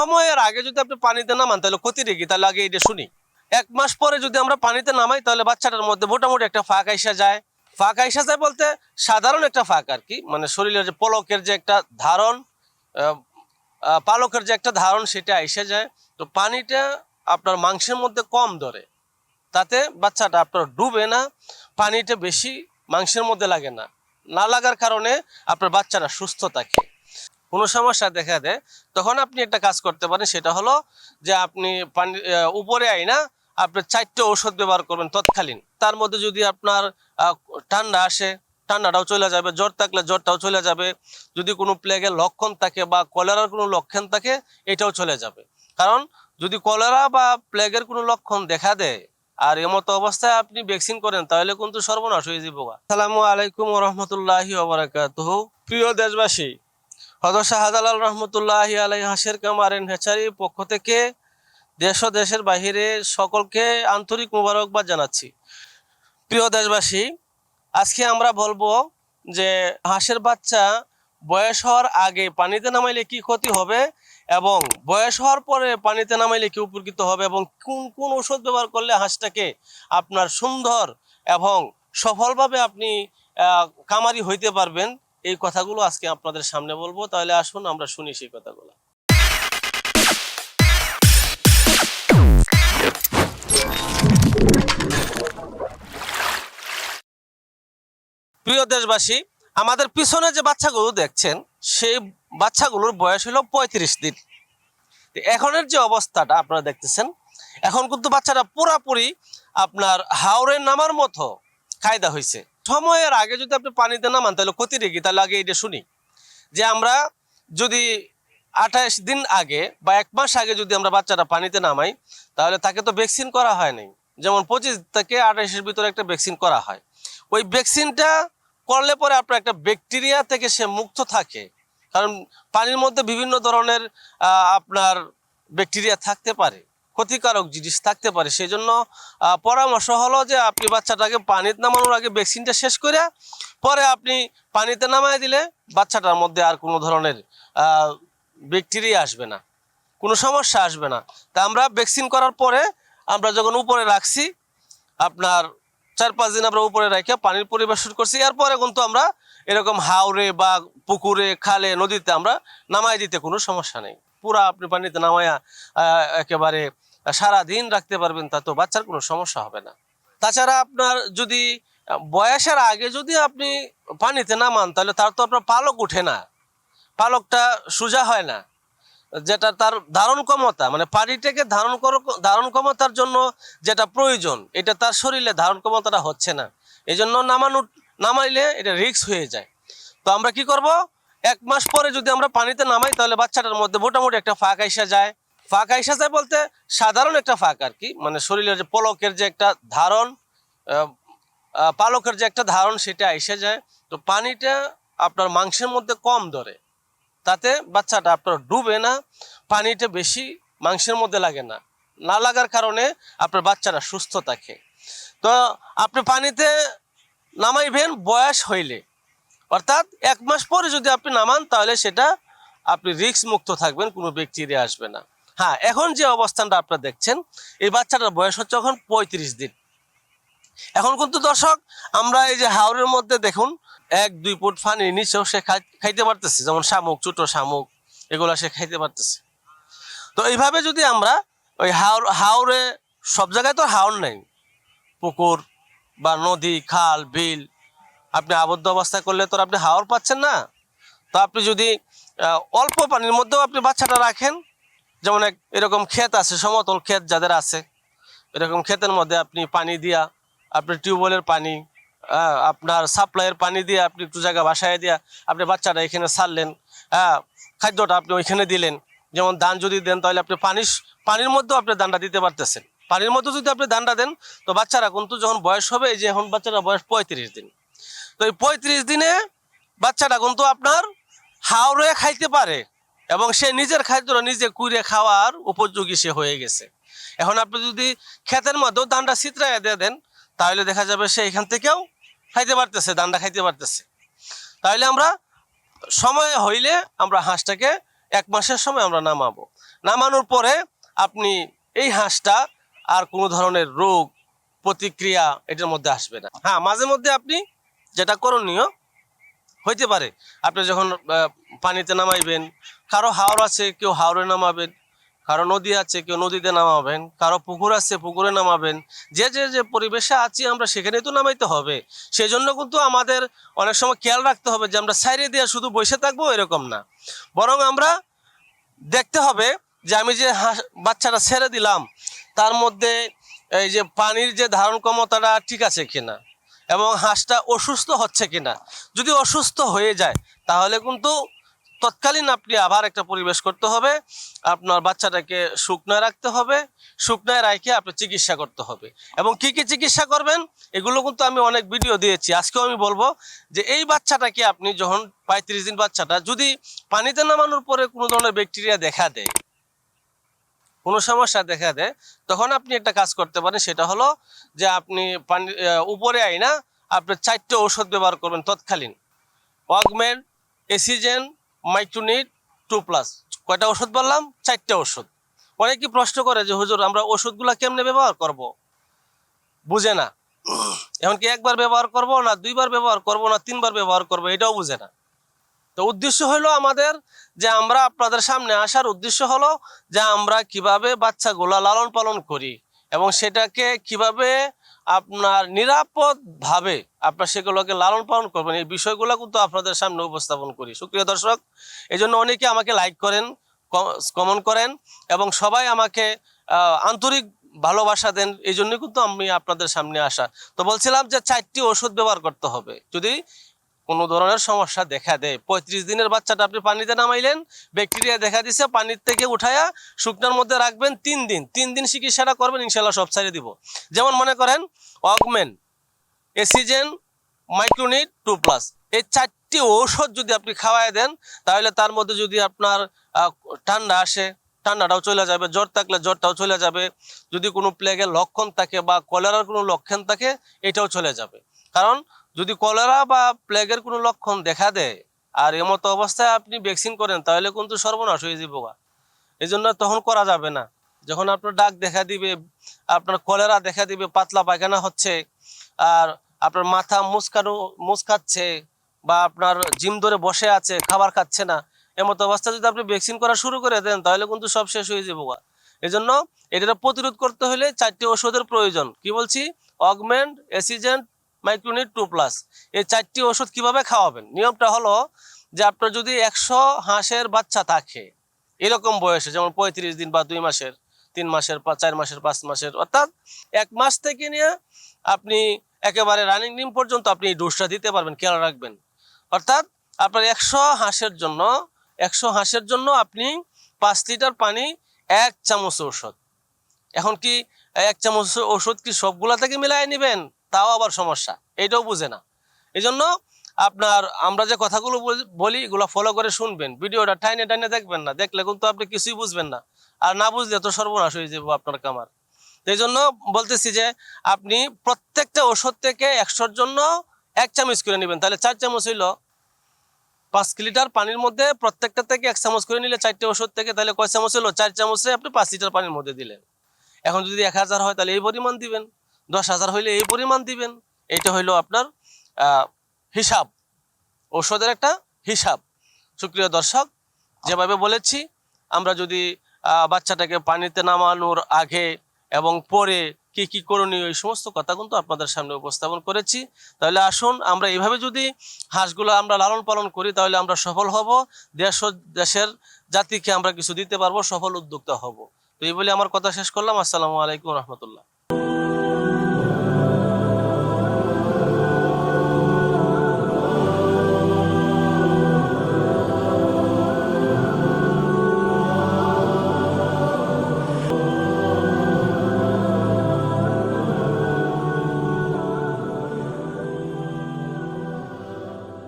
সময়ের আগে যদি আপনি পানিতে নামান, তাহলে ক্ষতি রেখি তাহলে আগে এটা শুনি। এক মাস পরে যদি আমরা পানিতে নামাই, তাহলে বাচ্চাটার মধ্যে মোটামুটি একটা ফাঁক আইসা যায়। ফাঁক আইসা যায় বলতে সাধারণ একটা ফাঁক আর কি। মানে শরীরের যে পলকের যে একটা ধারণ পালকের যে একটা ধারণ, সেটা আইসা যায়। তো পানিটা আপনার মাংসের মধ্যে কম ধরে। তাতে বাচ্চাটা আপনার ডুবে না, পানিটা বেশি মাংসের মধ্যে লাগে না। না লাগার কারণে আপনার বাচ্চারা সুস্থ থাকে। কোনো সমস্যা দেখা দেয়, তখন আপনি একটা কাজ করতে পারেন, সেটা হলো যে আপনি পানি উপরে আইনা আপনি চারটে ঔষধ ব্যবহার করবেন তৎকালীন। তার মধ্যে যদি আপনার ঠান্ডা আসে, ঠান্ডাটাও চলে যাবে, জ্বর থাকলে জ্বরটাও চলে যাবে। যদি কোনো প্লেগের লক্ষণ থাকে বা কলেরার কোনো লক্ষণ থাকে, এটাও চলে যাবে। কারণ যদি কলেরা বা প্লেগের কোনো লক্ষণ দেখা দেয়, আর এমতো অবস্থায় আপনি ভ্যাকসিন করেন, তাহলে কিন্তু সর্বনাশ হয়ে যাব আসসালামু আলাইকুম রহমতুল্লাহি প্রিয় দেশবাসী হজর শাহজালাল রহমতুল্লাহি আলাই হাসের কামার এন্ড হ্যাচারির পক্ষ থেকে দেশ ও দেশের বাহিরে সকলকে আন্তরিক মোবারকবাদ জানাচ্ছি। প্রিয় দেশবাসী, আজকে আমরা বলব যে হাঁসের বাচ্চা বয়স হওয়ার আগে পানিতে নামাইলে কি ক্ষতি হবে এবং বয়স হওয়ার পরে পানিতে নামাইলে কি উপকৃত হবে এবং কোন কোন ওষুধ ব্যবহার করলে হাঁসটাকে আপনার সুন্দর এবং সফলভাবে আপনি কামারি হইতে পারবেন এই কথাগুলো আজকে আপনাদের সামনে বলব, তাহলে আসুন আমরা শুনি সেই কথাগুলো। প্রিয় দেশবাসী, আমাদের পিছনে যে বাচ্চাগুলো দেখছেন, সেই বাচ্চাগুলোর বয়স হলো পঁয়ত্রিশ দিন। এখনের যে অবস্থাটা আপনারা দেখতেছেন, এখন কিন্তু বাচ্চারা পুরাপুরি আপনার হাওড়ে নামার মতো কায়দা হয়েছে সময়ের আগে যদি আপনি পানিতে নামান, তাহলে ক্ষতি রেখি তাহলে আগে এটা শুনি। যে আমরা যদি আঠাশ দিন আগে বা এক মাস আগে যদি আমরা বাচ্চাটা পানিতে নামাই, তাহলে তাকে তো ভ্যাকসিন করা হয় নাই। যেমন পঁচিশ থেকে আঠাশের ভিতরে একটা ভ্যাকসিন করা হয়। ওই ভ্যাকসিনটা করলে পরে আপনার একটা ব্যাকটেরিয়া থেকে সে মুক্ত থাকে। কারণ পানির মধ্যে বিভিন্ন ধরনের আপনার ব্যাকটেরিয়া থাকতে পারে। ক্ষতিকারক জিনিস থাকতে পারে। সেই জন্য পরামর্শ হলো যে আপনি বাচ্চাটাকে পানিতে নামানোর আগে ভ্যাকসিনটা শেষ করে পরে আপনি পানিতে নামায় দিলে বাচ্চাটার মধ্যে আর কোনো ধরনের ব্যাকটেরিয়া আসবে না, কোনো সমস্যা আসবে না। তা আমরা ভ্যাকসিন করার পরে আমরা যখন উপরে রাখছি, আপনার চার পাঁচ দিন আমরা উপরে রেখে পানির পরিবেশন করছি, এরপরে কিন্তু আমরা এরকম হাওড়ে বা পুকুরে, খালে, নদীতে আমরা নামাই দিতে কোনো সমস্যা নেই। পুরা আপনি পানিতে নামায়া একেবারে সারা দিন রাখতে পারবেন, তা তো বাচ্চার কোনো সমস্যা হবে না। তাছাড়া আপনার যদি বয়সের আগে যদি আপনি পানিতে নামান, তাহলে তার তো আপনার পালক উঠে না। পালকটা সোজা হয় না, যেটা তার ধারণ ক্ষমতা মানে পানিটাকে ধারণ কর, ধারণ ক্ষমতার জন্য যেটা প্রয়োজন, এটা তার শরীরে ধারণ ক্ষমতাটা হচ্ছে না। এই জন্য নামানো নামাইলে এটা রিক্স হয়ে যায়। তো আমরা কি করব? এক মাস পরে যদি আমরা পানিতে নামাই, তাহলে বাচ্চাটার মধ্যে মোটামুটি একটা ফাঁক আইসা যায় ফাঁক আইসা যায় বলতে সাধারণ একটা ফাঁক আর কি। মানে শরীরের যে পলকের যে একটা ধারণ পালকের যে একটা ধারণ সেটা এসে যায়। তো পানিটা আপনার মাংসের মধ্যে কম ধরে, তাতে বাচ্চাটা আপনার ডুবে না, পানিটা বেশি মাংসের মধ্যে লাগে না। না লাগার কারণে আপনার বাচ্চারা সুস্থ থাকে। তো আপনি পানিতে নামাইবেন বয়স হইলে, অর্থাৎ এক মাস পরে যদি আপনি নামান, তাহলে সেটা আপনি রিস্ক মুক্ত থাকবেন, কোনো ব্যাকটেরিয়া আসবে না। হ্যাঁ এখন যে অবস্থানটা আপনারা দেখছেন, এই বাচ্চাটার বয়স হচ্ছে এখন পঁয়ত্রিশ দিন। এখন কিন্তু দর্শক, আমরা এই যে হাওড়ের মধ্যে দেখুন, এক, দুই ফুট ফানি নিচেও সে খাই- খাইতে পারতেছে, যেমন শামুক, ছোট শামুক, এগুলো সে খাইতে পারতেছে। তো এইভাবে যদি আমরা ওই হাওর হাওড়ে সব জায়গায় তো হাওর নেই। পুকুর বা নদী, খাল, বিল, আপনি আবদ্ধ অবস্থায় করলে তো আপনি হাওর পাচ্ছেন না। তো আপনি যদি অল্প পানির মধ্যেও আপনি বাচ্চাটা রাখেন যেমন এক এরকম ক্ষেত আছে সমতল ক্ষেত যাদের আছে এরকম ক্ষেতের মধ্যে আপনি পানি দিয়া আপনি টিউবওয়েলের পানি আহ, আপনার সাপ্লাইয়ের পানি দিয়ে আপনি একটু জায়গা বাসায় দিয়া আপনি বাচ্চাটা এখানে ছাড়লেন হ্যাঁ খাদ্যটা আপনি ওইখানে দিলেন। যেমন ধান যদি দেন তাহলে আপনি পানি পানির মধ্যেও আপনি দানটা দিতে পারতেছেন। পানির মধ্যে যদি আপনি দানটা দেন তো বাচ্চারা কিন্তু যখন বয়স হবে এই যে এখন বাচ্চারা বয়স পঁয়ত্রিশ দিন তো এই পঁয়ত্রিশ দিনে বাচ্চাটা কিন্তু আপনার হাওড়ে খাইতে পারে। এবং সে নিজের খাদ্যটা নিজে কুড়ে খাওয়ার উপযোগী সে হয়ে গেছে। এখন আপনি যদি ক্ষেতের মধ্যেও দানটা চিত্রায় দিয়ে দেন, তাহলে দেখা যাবে সে এখান থেকেও খাইতে পারতেছে, দানটা খাইতে পারতেছে। তাহলে আমরা সময় হইলে আমরা হাঁসটাকে এক মাসের সময় আমরা নামাবো। নামানোর পরে আপনি এই হাঁসটা আর কোনো ধরনের রোগ প্রতিক্রিয়া এটার মধ্যে আসবে না। হ্যাঁ মাঝে মধ্যে আপনি যেটা করণীয় হইতে পারে। আপনি যখন পানিতে নামাইবেন কারও হাওড় আছে, কেউ হাওড়ে নামাবেন। কারও নদী আছে, কেউ নদীতে নামাবেন। কারও পুকুর আছে, পুকুরে নামাবেন। যে যে যে পরিবেশে আছি আমরা সেখানে তো নামাইতে হবে। সেই জন্য কিন্তু আমাদের অনেক সময় খেয়াল রাখতে হবে যে আমরা সাইডে দিয়ে শুধু বসে থাকব এরকম না। বরং আমরা দেখতে হবে যে আমি যে বাচ্চাটা ছেড়ে দিলাম, তার মধ্যে এই যে পানির যে ধারণ ক্ষমতাটা ঠিক আছে কিনা এবং হাঁসটা অসুস্থ হচ্ছে কিনা। যদি অসুস্থ হয়ে যায়, তাহলে কিন্তু তৎকালীন আপনি আবার একটা পরিবেশ করতে হবে। আপনার বাচ্চাটাকে শুকনায় রাখতে হবে। শুকনায় রাখে আপনি চিকিৎসা করতে হবে। এবং কি কি চিকিৎসা করবেন, এগুলো কিন্তু আমি অনেক ভিডিও দিয়েছি। আজকেও আমি বলব যে এই বাচ্চাটাকে আপনি যখন পঁয়ত্রিশ দিন বাচ্চাটা, যদি পানিতে নামানোর পরে কোনো ধরনের ব্যাকটেরিয়া দেখা দেয়, কোনো সমস্যা দেখা দেয়, তখন আপনি একটা কাজ করতে পারেন। সেটা হলো যে আপনি পানি উপরে আইনা আপনি চারটে ওষুধ ব্যবহার করবেন তৎকালীন। অগমেন্ট এসিজেন মাইক্রোনিট টু প্লাস কয়টা ওষুধ বললাম? চারটে ওষুধ। অনেকে প্রশ্ন করে যে, হুজুর, আমরা ওষুধগুলো কেমনে ব্যবহার করব? বুঝে না। এমনকি একবার ব্যবহার করব না দুইবার ব্যবহার করব না তিনবার ব্যবহার করব, এটাও বুঝে না। তো উদ্দেশ্য হলো আমাদের যে, আমরা আপনাদের সামনে আসার উদ্দেশ্য হলো যে, আমরা কীভাবে বাচ্চাগুলা লালন পালন করি এবং সেটাকে কীভাবে আপনার নিরাপদ ভাবে আপনার সেগুলোকে লালন পালন করবেন। এই বিষয়গুলো কিন্তু আপনাদের সামনে উপস্থাপন করি। সুপ্রিয় দর্শক এই জন্য অনেকে আমাকে লাইক করেন কমন করেন এবং সবাই আমাকে আন্তরিক ভালোবাসা দেন। এই জন্যই কিন্তু আমি আপনাদের সামনে আসা। তো বলছিলাম যে চারটি ওষুধ ব্যবহার করতে হবে। যদি কোনো ধরনের সমস্যা দেখা দেয়। পঁয়ত্রিশ দিনের বাচ্চাটা আপনি পানিতে নামাইলেন, ব্যাকটেরিয়া দেখা দিছে, পানির থেকে উঠায়া শুকনার মধ্যে রাখবেন তিন দিন। তিন দিন চিকিৎসাটা করবেন ইনশাল্লাহ সব ছাড়িয়ে দিব। যেমন মনে করেন অগমেন এসিজেন মাইক্রোনিট টু প্লাস এই চারটি ঔষধ যদি আপনি খাওয়ায় দেন, তাহলে তার মধ্যে যদি আপনার ঠান্ডা আসে, ঠান্ডাটাও চলে যাবে, জ্বর থাকলে জ্বরটাও চলে যাবে। যদি কোনো প্লেগের লক্ষণ থাকে বা কলেরার কোনো লক্ষণ থাকে, এটাও চলে যাবে। কারণ যদি কলেরা বা প্লেগের কোনো লক্ষণ দেখা দেয় আর এমতো অবস্থায় আপনি ভ্যাকসিন করেন, তাহলে কিন্তু সর্বনাশ হয়ে যাব এই জন্য তখন করা যাবে না। যখন আপনার ডাক দেখা দিবে, আপনার কলেরা দেখা দিবে, পাতলা পায়খানা হচ্ছে, আর আপনার মাথা মুসকানো, মুসকাচ্ছে বা আপনার জিম ধরে বসে আছে, খাবার খাচ্ছে না এমতো অবস্থায় যদি আপনি ভ্যাকসিন করা শুরু করে দেন, তাহলে কিন্তু সব শেষ হয়ে যাব এই জন্য এটা প্রতিরোধ করতে হলে চারটি ওষুধের প্রয়োজন। কি বলছি? অগমেন্ট এসিজেন্ট মাইক্রোনিট টু প্লাস। এই চারটি ওষুধ কীভাবে খাওয়াবেন? নিয়মটা হলো যে আপনার যদি একশো হাঁসের বাচ্চা থাকে, এরকম বয়সে, যেমন পঁয়ত্রিশ দিন বা দুই মাসের, তিন মাসের চার মাসের, পাঁচ মাসের, অর্থাৎ এক মাস থেকে নিয়ে আপনি একেবারে রানিং ডিম পর্যন্ত আপনি এই ডোজটা দিতে পারবেন, খেয়াল রাখবেন। অর্থাৎ আপনার একশো হাঁসের জন্য, একশো হাঁসের জন্য আপনি পাঁচ লিটার পানি, এক চামচ ঔষধ। এখন কি এক চামচ ওষুধ কি সবগুলা থেকে মিলাই নেবেন? তাও আবার সমস্যা, এটাও বুঝে না। এই জন্য আপনার, আমরা যে কথাগুলো বল- এগুলো ফলো করে শুনবেন। ভিডিওটা টাইনে টাইনে দেখবেন না, দেখলে কিন্তু আপনি কিছুই বুঝবেন না। আর না বুঝলে তো সর্বনাশ হয়ে যাব আপনার কামার। এই জন্য বলতেছি যে, আপনি প্রত্যেকটা ওষুধ থেকে একশোর জন্য এক চামচ করে নেবেন। তাহলে চার চামচ হইল। পাঁচ লিটার পানির মধ্যে প্রত্যেকটা থেকে এক চামচ করে নিলে চারটে ওষুধ থেকে, তাহলে কয় চামচ হলো? চার চামচে আপনি পাঁচ লিটার পানির মধ্যে দিলেন। এখন যদি এক হাজার হয়, তাহলে এই পরিমাণ দিবেন। দশ হাজার হইলে এই পরিমাণ দিবেন। এটা হইল আপনার হিসাব। ঔষধের একটা হিসাব। সুপ্রিয় দর্শক, যেভাবে বলেছি, আমরা যদি বাচ্চাটাকে পানিতে নামানোর আগে এবং পরে কি কি করণীয়, এই সমস্ত কথা কিন্তু আপনাদের সামনে উপস্থাপন করেছি। তাহলে আসুন, আমরা এইভাবে যদি হাঁসগুলো আমরা লালন পালন করি, তাহলে আমরা সফল হব। দেশ দেশের জাতিকে আমরা কিছু দিতে পারব, সফল উদ্যোক্তা হব। তো এই বলে আমার কথা শেষ করলাম। আসসালামু আলাইকুম রহমতুল্লাহ।